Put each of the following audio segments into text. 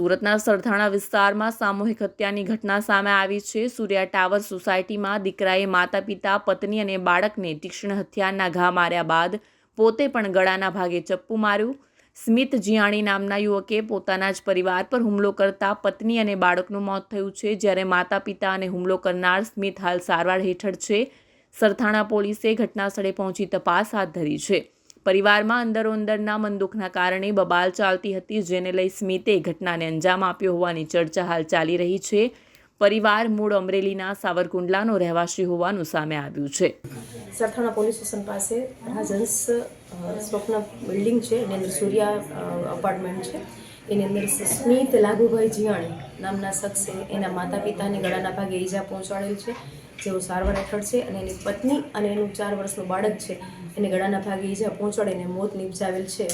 સુરતના સરથાણા વિસ્તારમાં સામૂહિક હત્યાની ઘટના સામે આવી છે. સૂર્યા ટાવર સોસાયટીમાં દીકરાએ માતા પિતા પત્ની અને બાળકને તીક્ષ્ણ હથિયારના ઘા માર્યા બાદ પોતે પણ ગળાના ભાગે ચપ્પુ માર્યું. સ્મિત જીયાણી નામના યુવકે પોતાના જ પરિવાર પર હુમલો કરતા પત્ની અને બાળકનું મોત થયું છે. જ્યારે માતા પિતા અને હુમલો કરનાર સ્મિત હાલ સારવાર હેઠળ છે. સરથાણા પોલીસે ઘટનાસ્થળે પહોંચી તપાસ હાથ ધરી છે. પરિવારમાં અંદરો અંદરના મનદુખના કારણે બબાલ ચાલતી હતી, જેને લઈ સ્મિતે ઘટનાને અંજામ આપ્યો હોવાની ચર્ચા હાલ ચાલી રહી છે. પરિવાર મૂળ અમરેલીના સાવરકુંડલાનો રહેવાસી હોવાનું સામે આવ્યું છે. સરથાણા પોલીસ સ્ટેશન પાસે રાજહંસ સ્વપ્ન બિલ્ડિંગ છે. એની અંદર સૂર્યા અપાર્ટમેન્ટ છે. એની અંદર સ્મિત લાગુભાઈ જીયાણી નામના શખ્સે એના માતા પિતાને ગળાના ભાગે ઈજા પહોંચાડેલ છે. જેઓ સારવાર હેઠળ છે અને એની પત્ની અને એનું ચાર વર્ષનું બાળક છે, એને ગળાના ભાગે ઈજા પહોંચાડીને મોત નિપજાવેલ છે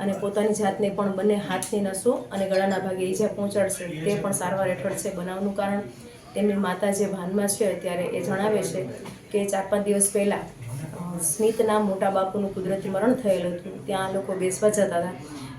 અને પોતાની જાતને પણ બંને હાથની નસો અને ગળાના ભાગે ઈજા પહોંચાડશે. તે પણ સારવાર હેઠળ છે બનાવનું કારણ. તેમની માતા જે ભાનમાં છે ત્યારે એ જણાવે છે કે ચાર પાંચ દિવસ પહેલાં સ્મિતના મોટા બાપુનું કુદરતી મરણ થયેલું હતું. ત્યાં લોકો બેસવા જતા હતા.